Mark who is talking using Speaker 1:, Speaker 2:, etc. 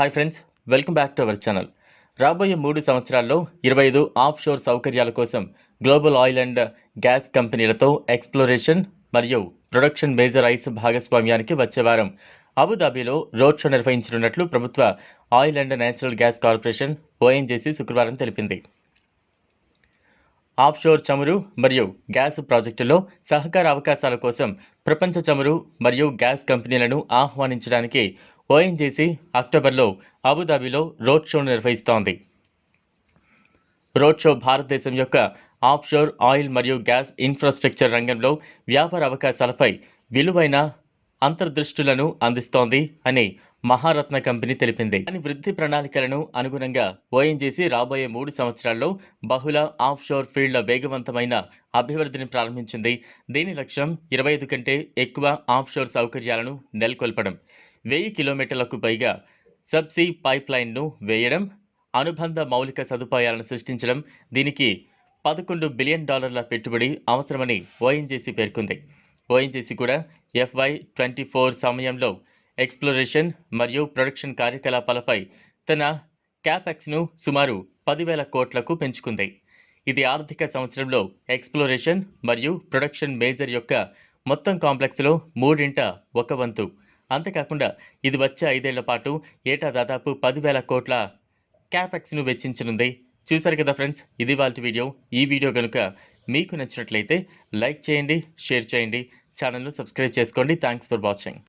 Speaker 1: Hi friends welcome back to our channel రాబోయే మూడు సంవత్సరాల్లో ఇరవై ఐదు ఆఫ్ షోర్ సౌకర్యాల కోసం గ్లోబల్ ఆయిల్ అండ్ గ్యాస్ కంపెనీలతో ఎక్స్ప్లోరేషన్ మరియు ప్రొడక్షన్ మేజర్ ఐస్ భాగస్వామ్యానికి వచ్చే వారం అబుదాబిలో రోడ్ షో నిర్వహించనున్నట్లు ప్రభుత్వ oil and natural gas corporation ONGC శుక్రవారం తెలిపింది. ఆఫ్షోర్ చమురు మరియు గ్యాస్ ప్రాజెక్టులో సహకార అవకాశాల కోసం ప్రపంచ చమురు మరియు గ్యాస్ కంపెనీలను ఆహ్వానించడానికి ఓఎన్జీసీ అక్టోబర్లో అబుదాబిలో రోడ్ షో నిర్వహిస్తోంది. రోడ్ షో భారతదేశం యొక్క ఆఫ్షోర్ ఆయిల్ మరియు గ్యాస్ ఇన్ఫ్రాస్ట్రక్చర్ రంగంలో వ్యాపార అవకాశాలపై విలువైన అంతర్దృష్టులను అందిస్తోంది అని మహారత్న కంపెనీ తెలిపింది. దాని వృద్ధి ప్రణాళికలను అనుగుణంగా ఓఎన్జీసీ రాబోయే మూడు సంవత్సరాల్లో బహుళ ఆఫ్షోర్ ఫీల్డ్ల వేగవంతమైన అభివృద్ధిని ప్రారంభించింది. దీని లక్ష్యం ఇరవై ఐదు కంటే ఎక్కువ ఆఫ్షోర్ సౌకర్యాలను నెలకొల్పడం. వెయ్యి కిలోమీటర్లకు పైగా సబ్సీ పైప్లైన్ను వేయడం అనుబంధ మౌలిక సదుపాయాలను సృష్టించడం దీనికి పదకొండు బిలియన్ డాలర్ల పెట్టుబడి అవసరమని ఓఎన్జీసీ పేర్కొంది. ఓఎన్జీసీ కూడా ఎఫ్వై ట్వంటీ ఫోర్ సమయంలో ఎక్స్ప్లోరేషన్ మరియు ప్రొడక్షన్ కార్యకలాపాలపై తన క్యాపెక్స్ను సుమారు పదివేల కోట్లకు పెంచుకుంది. ఇది ఆర్థిక సంవత్సరంలో ఎక్స్ప్లోరేషన్ మరియు ప్రొడక్షన్ మేజర్ యొక్క మొత్తం కాంప్లెక్స్లో మూడింట ఒక వంతు. అంతేకాకుండా ఇది వచ్చే ఐదేళ్ళ పాటు ఏటా దాదాపు పదివేల కోట్ల క్యాపెక్స్ను వెచ్చించనుంది. చూసారు కదా ఫ్రెండ్స్ ఇది వాళ్ళ వీడియో. ఈ వీడియో కనుక మీకు నచ్చినట్లయితే లైక్ చేయండి షేర్ చేయండి. ఛానల్ను సబ్స్క్రైబ్ చేసుకోండి. Thanks for watching.